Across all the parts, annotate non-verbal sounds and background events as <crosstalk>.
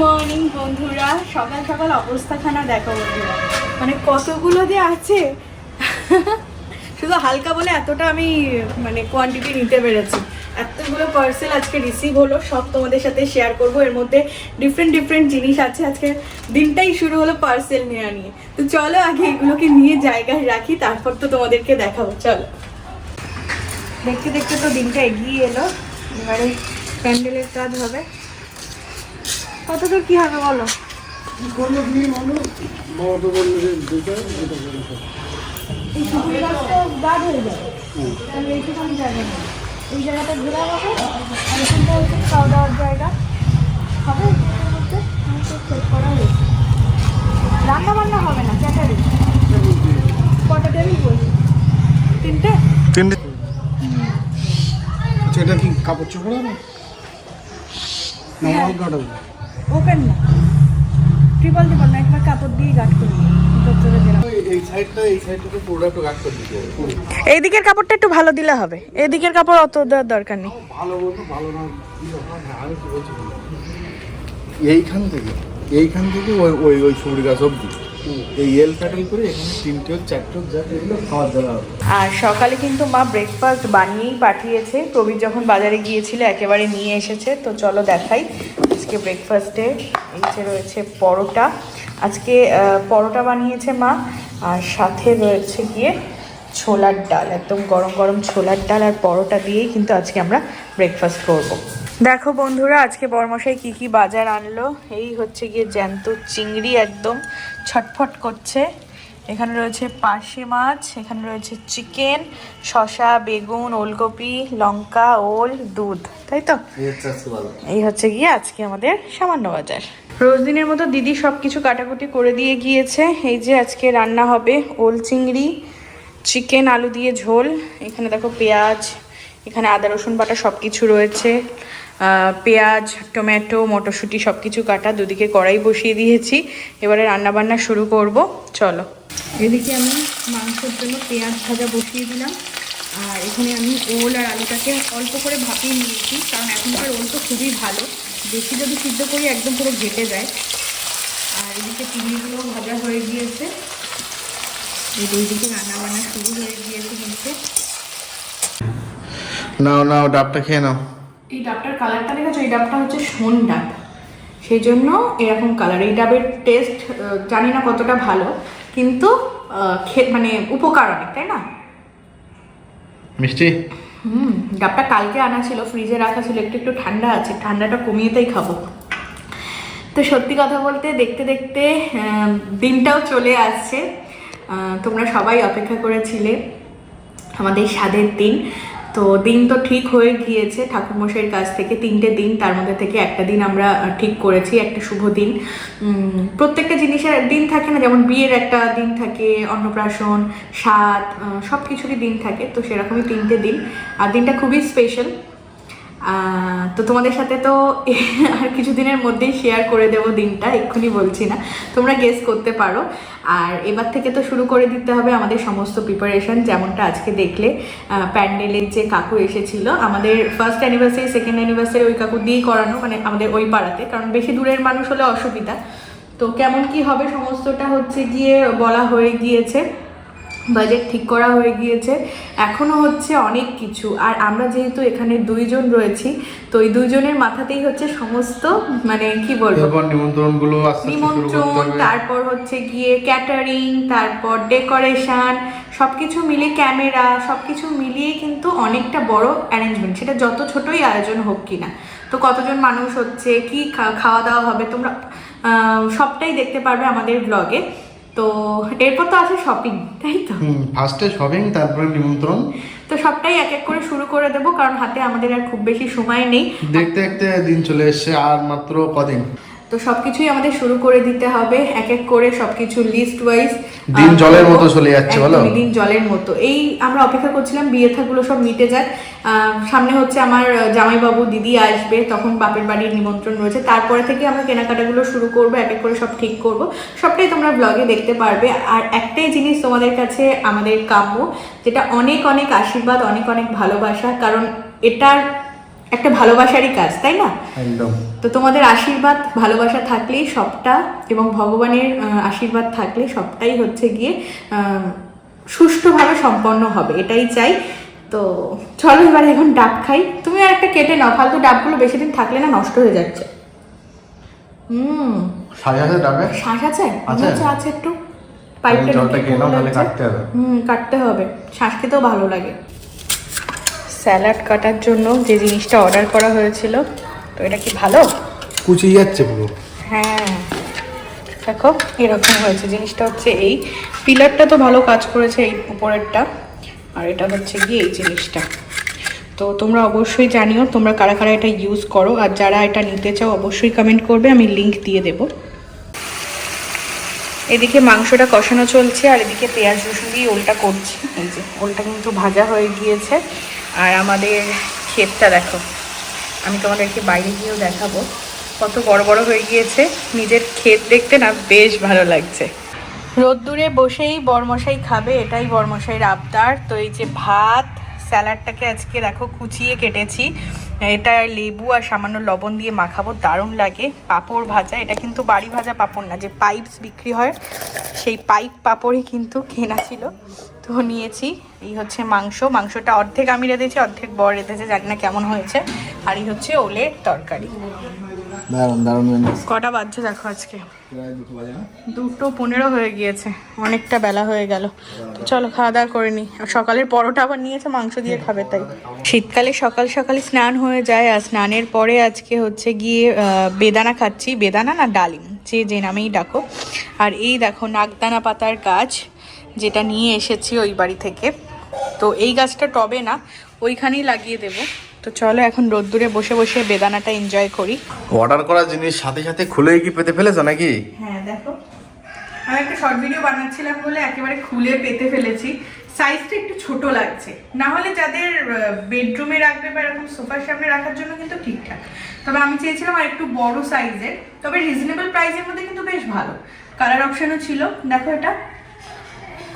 Morning বন্ধুরা। সকাল সকাল অবস্থাখানা দেখো, বন্ধুরা। মানে কতগুলো যে আছে, শুধু হালকা বলে এতটা আমি মানে কোয়ান্টিটি নিতে পেরেছি। এতগুলো পার্সেল আজকে রিসিভ হলো, সব তোমাদের সাথে শেয়ার করব। এর মধ্যে ডিফারেন্ট ডিফারেন্ট জিনিস আছে। আজকে দিনটাই শুরু হলো পার্সেল নেওয়া নিয়ে। তো চলো আগে এগুলোকে নিয়ে জায়গায় রাখি, তারপর তো তোমাদেরকে দেখাবো। চলো। দেখতে দেখতে তো দিনটা এগিয়ে এলো। এবারে প্যান্ডেলের কাজ হবে। কত দূর কি হবে বলো? এই হয়ে জায়গাটা ঘোরা হবে আর এখানটা হচ্ছে খাওয়া দাওয়ার জায়গা। হবে এটার মধ্যে? সেট করা হয়েছে। রান্না বান্না হবে না ক্যাটারিং কটা টেবিল বলছি? তিনটে? তিনটে। আচ্ছা কি কাপড় চোপড় হবে? নর্মাল কাটাবো ওপেন না। ট্রিপল ট্রিপল না একবার কাপড় দিয়ে গাঠ করে ভেতরে এই সাইডটা এই সাইডটা পুরোটা করে দিতে হবে এইদিকের কাপড়টা একটু ভালো দিলে হবে। এদিকের কাপড় অত দেওয়ার দরকার নেই। ভালো ভালো না? হ্যাঁ। এইখান থেকে এইখান থেকে ওই ওই ওই সবুজ গাছ অব্দি এই এল প্যাটার্ন করে এখানে তিনটে হোক চারটে হোক যা এগুলো খাওয়ার দেওয়া আর সকালে কিন্তু মা ব্রেকফাস্ট বানিয়েই পাঠিয়েছে। প্রবীর যখন বাজারে গিয়েছিল একেবারে নিয়ে এসেছে। তো চলো দেখাই। আজকে ব্রেকফাস্টে এই যে রয়েছে পরোটা। আজকে পরোটা বানিয়েছে মা, আর সাথে রয়েছে গিয়ে ছোলার ডাল, একদম গরম গরম ছোলার ডাল আর পরোটা দিয়েই কিন্তু আজকে আমরা ব্রেকফাস্ট করব। দেখো বন্ধুরা, আজকে বর্মশাই কি কি বাজার আনলো? এই হচ্ছে গিয়ে জ্যান্ত চিংড়ি একদম ছটফট করছে। এখানে রয়েছে পার্শে মাছ এখানে রয়েছে চিকেন শসা বেগুন ওলকপি লঙ্কা ওল দুধ তাই তো? এই হচ্ছে গিয়ে আজকে আমাদের সামান্য বাজার। রোজ দিনের মতো দিদি সব কিছু কাটাকুটি করে দিয়ে গিয়েছে। এই যে আজকে রান্না হবে ওল চিংড়ি চিকেন আলু দিয়ে ঝোল এখানে দেখো পেঁয়াজ এখানে আদা রসুন বাটা সব কিছু রয়েছে পেঁয়াজ টমেটো মটরশুঁটি সব কিছু কাটা দুদিকে কড়াই বসিয়ে দিয়েছি। এবারে রান্না বান্না শুরু করব চলো। এদিকে আমি মাংসের জন্য পেঁয়াজ ভাজা বসিয়ে দিলাম। আর এখানে আমি ওল আর আলুটাকে অল্প করে ভাপিয়ে নিয়েছি কারণ এখনকার ওল তো খুবই ভালো। বেশি যদি সিদ্ধ করি একদম পুরো ঘেটে যায়। আর এদিকে চিংড়িগুলো ভাজা হয়ে গিয়েছে। এই দুইদিকে রান্না বান্না শুরু হয়ে গিয়েছে কিন্তু। নাও নাও ডাবটা খেয়ে নাও। এই ডাবটার কালারটা দেখেছ? এই ডাবটা হচ্ছে সোন ডাব। সেই জন্য এরকম কালার এই ডাবের টেস্ট জানি না কতটা ভালো। কিন্তু মানে উপকার অনেক তাই না? মিষ্টি? হুম ডাবটা কালকে আনা ছিল ফ্রিজে রাখা ছিল একটু একটু ঠান্ডা আছে ঠান্ডাটা কমিয়ে তাই খাব। তো সত্যি কথা বলতে দেখতে দেখতে আহ, দিনটাও চলে আসছে। আহ, তোমরা সবাই অপেক্ষা করেছিলে আমাদের স্বাদের দিন। তো দিন তো ঠিক হয়ে গিয়েছে, ঠাকুরমশাইয়ের কাছ থেকে তিনটে দিন, তার মধ্যে থেকে একটা দিন আমরা ঠিক করেছি, একটা শুভ দিন। প্রত্যেকটা জিনিসের দিন থাকে না, যেমন বিয়ের একটা দিন থাকে, অন্নপ্রাশন, সাত সব কিছুরই দিন থাকে, তো সেরকমই তিনটে দিন। আর দিনটা খুবই স্পেশাল তো তোমাদের সাথে তো <laughs> আর কিছুদিনের মধ্যেই শেয়ার করে দেবো দিনটা, এক্ষুনি বলছি না। তোমরা গেস করতে পারো। আর এবার থেকে তো শুরু করে দিতে হবে আমাদের সমস্ত প্রিপারেশন যেমনটা আজকে দেখলে। প্যান্ডেলের যে কাকু এসেছিল, আমাদের ফার্স্ট অ্যানিভার্সারি সেকেন্ড অ্যানিভার্সারি ওই কাকু দিয়েই করানো মানে আমাদের ওই পাড়াতে। কারণ বেশি দূরের মানুষ হলে অসুবিধা। তো কেমন কি হবে সমস্তটা হচ্ছে গিয়ে বলা হয়ে গিয়েছে। বাজেট ঠিক করা হয়ে গিয়েছে। এখনও হচ্ছে অনেক কিছু। আর আমরা যেহেতু এখানে দুইজন রয়েছি তো এই দুইজনের মাথাতেই হচ্ছে সমস্ত মানে কি বলব? এরপর নিমন্ত্রণ তারপর হচ্ছে গিয়ে ক্যাটারিং তারপর ডেকোরেশন সবকিছু মিলে ক্যামেরা সবকিছু মিলিয়ে কিন্তু অনেকটা বড় অ্যারেঞ্জমেন্ট সেটা যত ছোটই আয়োজন হোক কিনা তো কতজন মানুষ হচ্ছে কি খাওয়া দাওয়া হবে তোমরা সবটাই দেখতে পারবে আমাদের ব্লগে তো এরপর তো আছে শপিং তাই তো? হুম ফার্স্টে শপিং তারপরে নিমন্ত্রণ। তো সবটাই এক এক করে শুরু করে দেবো কারণ হাতে আমাদের আর খুব বেশি সময় নেই। দেখতে দেখতে দিন চলে এসছে আর মাত্র কদিন? তো সবকিছুই আমাদের শুরু করে দিতে হবে এক এক করে সবকিছু লিস্ট ওয়াইজ দিন জলের মতো চলে যাচ্ছে, বলো? দিন জলের মতো। এই আমরা অপেক্ষা করছিলাম বিয়ে থাকগুলো সব মিটে যাক। সামনে হচ্ছে আমার জামাইবাবু দিদি আসবে তখন বাপের বাড়ির নিমন্ত্রণ রয়েছে। তারপরে থেকে আমরা কেনাকাটাগুলো শুরু করব এক এক করে সব ঠিক করব। সবটাই তোমরা ব্লগে দেখতে পারবে। আর একটাই জিনিস তোমাদের কাছে আমাদের কাম্য যেটা অনেক অনেক আশীর্বাদ অনেক অনেক ভালোবাসা কারণ এটার একটা ভালোবাসারই কাজ তাই না? একদম। তো তোমাদের আশীর্বাদ ভালোবাসা থাকলেই সবটা এবং ভগবানের আশীর্বাদ থাকলে সবটাই হচ্ছে গিয়ে সুষ্ঠুভাবে সম্পন্ন হবে এটাই চাই। তো চলো এবার এখন ডাব খাই। তুমি আর একটা কেটে নাও ফালতু ডাবগুলো বেশি দিন থাকলে না নষ্ট হয়ে যাচ্ছে। হুম। শ্বাস আছে মনে আছে? আছে একটু। পাইপটা জলটা খেয়ে নাও, তাহলে কাটতে হবে। হুম কাটতে হবে। শ্বাস খেতেও ভালো লাগে। স্যালাড কাটার জন্য যে জিনিসটা অর্ডার করা হয়েছিল তো এটা কি ভালো? কুচিয়ে যাচ্ছে পুরো। হ্যাঁ। দেখো এরকম হয়েছে। জিনিসটা হচ্ছে এই পিলারটা তো ভালো কাজ করেছে এই উপরেরটা আর এটা হচ্ছে গিয়ে এই জিনিসটা। তো তোমরা অবশ্যই জানিও তোমরা কারা কারা এটা ইউজ করো আর যারা এটা নিতে চাও অবশ্যই কমেন্ট করবে আমি লিংক দিয়ে দেবো। এদিকে মাংসটা কষানো চলছে আর এদিকে পেঁয়াজ রসুন দিয়ে ওলটা করছি। এই যে ওলটা কিন্তু ভাজা হয়ে গিয়েছে। আর আমাদের ক্ষেতটা দেখো। আমি তোমাদেরকে বাইরে গিয়েও দেখাবো। কত বড় বড় হয়ে গিয়েছে। নিজের ক্ষেত দেখতে না বেশ ভালো লাগছে। রোদ্দুরে বসেই বরমশাই খাবে, এটাই বরমশাইয়ের আবদার। তো এই যে ভাত, স্যালাডটাকে আজকে দেখো কুচিয়ে কেটেছি। এটা লেবু আর সামান্য লবণ দিয়ে মাখাবো, দারুণ লাগে। পাঁপড় ভাজা, এটা কিন্তু বাড়ি ভাজা পাঁপড় না, যে পাইপস বিক্রি হয়, সেই পাইপ পাঁপড়ই কিন্তু কেনা ছিল। তো নিয়েছি। এই হচ্ছে মাংস। মাংসটা অর্ধেক আমি রেঁধেছি অর্ধেক বর রেঁধেছে জানি না কেমন হয়েছে। আর এই হচ্ছে ওলের তরকারি। কটা বাজছে দেখো আজকে? দুটো পনেরো হয়ে গিয়েছে অনেকটা বেলা হয়ে গেল। তো চলো খাওয়া দাওয়া করে নি। আর সকালের পরোটা আবার নিয়েছে মাংস দিয়ে খাবে তাই। শীতকালে সকাল সকালে স্নান হয়ে যায় আর স্নানের পরে আজকে হচ্ছে গিয়ে বেদানা খাচ্ছি। বেদানা না ডালিম যে যে নামেই ডাকো। আর এই দেখো নাগদানা পাতার গাছ। যেটা নিয়ে এসেছি ওই বাড়ি থেকে। তো এই গাছটা টবে না ওইখানেই লাগিয়ে দেবো। তো চলো এখন রোদ্দুরে বসে বসে বেদানাটা এনজয় করি। অর্ডার করা জিনিস সাথে সাথে খুলেই কি পেতে ফেলেছো নাকি? হ্যাঁ দেখো। আমি একটা শর্ট ভিডিও বানাচ্ছিলাম বলে একেবারে খুলে পেতে ফেলেছি। সাইজটা একটু ছোট লাগছে। না হলে যাদের বেডরুমে রাখবে বা এরকম সোফার সামনে রাখার জন্য কিন্তু ঠিকঠাক। তবে আমি চেয়েছিলাম আর একটু বড় সাইজের তবে রিজনেবল প্রাইসের মধ্যে কিন্তু বেশ ভালো। কালার অপশনও ছিল। দেখো এটা।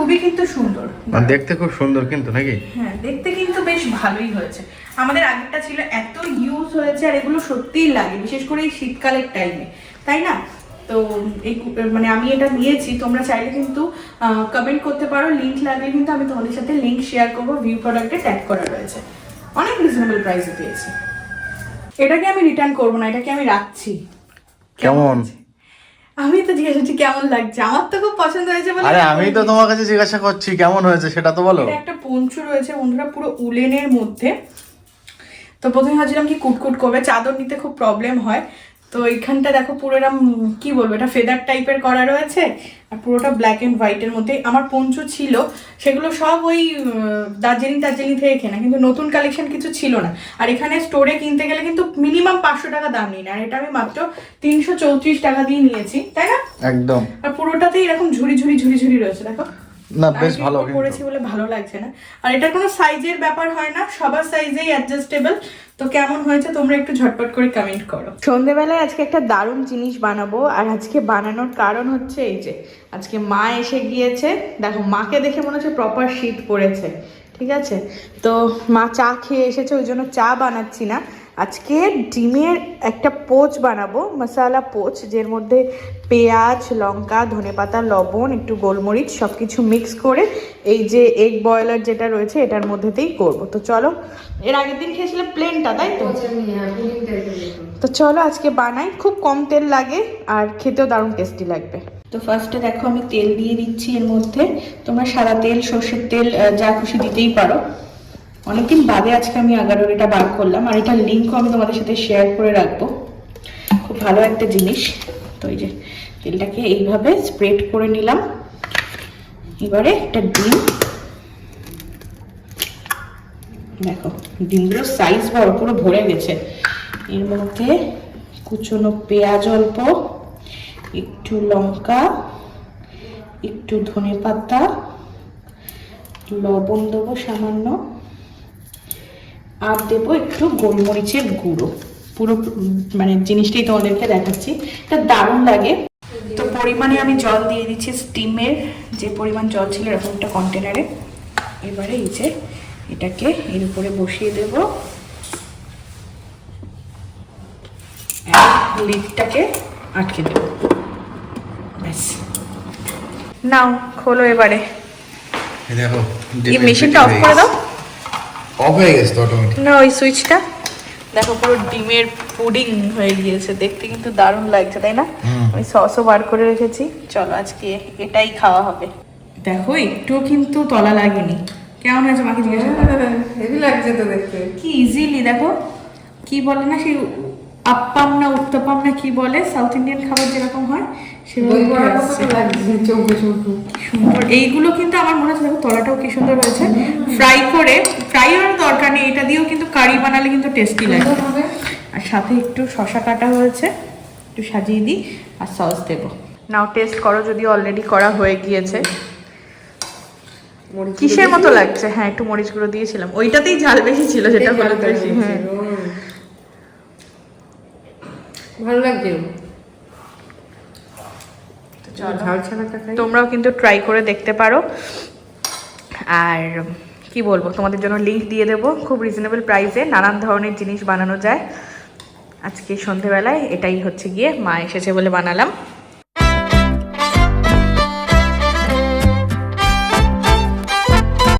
খুবই কিন্তু সুন্দর। মানে দেখতে খুব সুন্দর কিন্তু নাকি? হ্যাঁ দেখতে কিন্তু বেশ ভালোই হয়েছে। আমাদের আগেরটা ছিল এত ইউজ হয়েছে আর এগুলো সত্যিই লাগে বিশেষ করে এই শীতকালের টাইমে তাই না? তো এই মানে আমি এটা নিয়েছি তোমরা চাইলে কিন্তু কমেন্ট করতে পারো লিংক লাগলে কিন্তু আমি তোমাদের সাথে লিংক শেয়ার করব ভিউ প্রোডাক্টে ট্যাগ করা রয়েছে। অনেক রিজনেবল প্রাইসে পেয়েছি। এটাকে আমি রিটার্ন করব না এটাকে আমি রাখছি। কেমন? আমি তো জিজ্ঞেস করছি কেমন লাগছে? আমার তো খুব পছন্দ হয়েছে বলে আরে আমি তো তোমার কাছে জিজ্ঞাসা করছি কেমন হয়েছে সেটা তো বলো। একটা পঞ্চু রয়েছে বন্ধুরা পুরো উলেনের মধ্যে। তো প্রথমে ভাবছিলাম কি কুটকুট করবে চাদর নিতে খুব প্রবলেম হয়। তো এইখানটা দেখো পুরো এরম কি বলব এটা ফেদার টাইপের করা রয়েছে আর পুরোটা ব্ল্যাক অ্যান্ড হোয়াইটের মধ্যে। আমার পঞ্চু ছিল সেগুলো সব ওই দার্জিলিং দার্জিলিং থেকে কেনা কিন্তু নতুন কালেকশন কিছু ছিল না। আর এখানে স্টোরে কিনতে গেলে কিন্তু মিনিমাম পাঁচশো টাকা দাম নিই না আর এটা আমি মাত্র তিনশো চৌত্রিশ টাকা দিয়ে নিয়েছি তাই না? একদম। আর পুরোটাতেই এরকম ঝুড়ি ঝুড়ি ঝুড়ি ঝুড়ি রয়েছে দেখো। না বেশ ভালো কিন্তু। করেছি বলে ভালো লাগছে না। আর এটা কোনো সাইজের ব্যাপার হয় না সবার সাইজেই অ্যাডজাস্টেবল তো কেমন হয়েছে তোমরা একটু ঝটপট করে কমেন্ট করো। সন্ধেবেলায় আজকে একটা দারুণ জিনিস বানাবো আর আজকে বানানোর কারণ হচ্ছে এই যে আজকে মা এসে গিয়েছে। দেখো মাকে দেখে মনে হচ্ছে প্রপার শীত পড়েছে ঠিক আছে? তো মা চা খেয়ে এসেছে ওই জন্য চা বানাচ্ছি না। আজকে ডিমের একটা পোচ বানাবো মশালা পোচ যের মধ্যে পেঁয়াজ লঙ্কা ধনেপাতা লবণ একটু গোলমরিচ সব কিছু মিক্স করে এই যে এগ বয়লার যেটা রয়েছে এটার মধ্যেতেই করব। তো চলো এর আগের দিন খেয়েছিলে প্লেনটা তাই তো? তো চলো আজকে বানাই খুব কম তেল লাগে আর খেতেও দারুণ টেস্টি লাগবে। তো ফার্স্টে দেখো আমি তেল দিয়ে দিচ্ছি এর মধ্যে। তোমরা সাদা তেল সর্ষের তেল যা খুশি দিতেই পারো। অনেকদিন বাদে আজকে আমি আগারোর বার করলাম, আর এটার লিঙ্কও আমি তোমাদের সাথে শেয়ার করে রাখব। খুব ভালো একটা জিনিস। তো এই যে তেলটাকে এইভাবে স্প্রেড করে নিলাম। এবারে একটা ডিম। দেখো ডিমগুলোর সাইজ বড় পুরো ভরে গেছে। এর মধ্যে কুচনো পেঁয়াজ অল্প, একটু লঙ্কা, একটু ধনে পাতা লবণ দেবো সামান্য। আর দেবো একটু গোলমরিচের গুঁড়ো। পুরো মানে জিনিসটাই তোমাদেরকে দেখাচ্ছি। এটা দারুণ লাগে। তো পরিমাণে আমি জল দিয়ে দিচ্ছি স্টিমের। যে পরিমাণ জল ছিল এরকম একটা কন্টেনারে। এবারে এই যে এটাকে এর উপরে বসিয়ে দেব। লিডটাকে আটকে দেবো। ব্যাস। নাও খোলো এবারে। এই দেখো এই মেশিনটা অফ করে দাও। অফ হয়ে গেছে তো অটোমেটিক না ওই সুইচটা? দেখো পুরো ডিমের পুডিং হয়ে গিয়েছে। দেখতে কিন্তু দারুণ লাগছে তাই না। আমি সসও বার করে রেখেছি। চলো আজকে এটাই খাওয়া হবে। দেখো একটুও কিন্তু তলা লাগেনি। কেমন হয়েছে মাকে জিজ্ঞাসা করো। হেভি লাগছে তো দেখতে। কি ইজিলি দেখো কি বলে না সেই আপ্পাম না উত্তপাম না কি বলে সাউথ ইন্ডিয়ান খাবার যেরকম হয় সুন্দর। এইগুলো কিন্তু আমার মনে হচ্ছে দেখো তলাটাও কি সুন্দর হয়েছে। ফ্রাই করে ফ্রাই এর দরকার নেই এটা দিয়েও কিন্তু কারি বানালে কিন্তু টেস্টি লাগে। আর সাথে একটু শশা কাটা হয়েছে একটু সাজিয়ে দিই আর সস দেবো। নাও টেস্ট করো যদি অলরেডি করা হয়ে গিয়েছে। মরিচ কিসের মতো লাগছে? হ্যাঁ একটু মরিচ গুঁড়ো দিয়েছিলাম। ওইটাতেই ঝাল বেশি ছিল যেটা হলুদ বেশি ভালো লাগছে। তোমরাও কিন্তু ট্রাই করে দেখতে পারো। আর কি বলব, তোমাদের জন্য লিঙ্ক দিয়ে দেবো। খুব রিজনেবল প্রাইসে নানান ধরনের জিনিস বানানো যায়। আজকে সন্ধেবেলায় এটাই হচ্ছে গিয়ে মা এসেছে বলে বানালাম।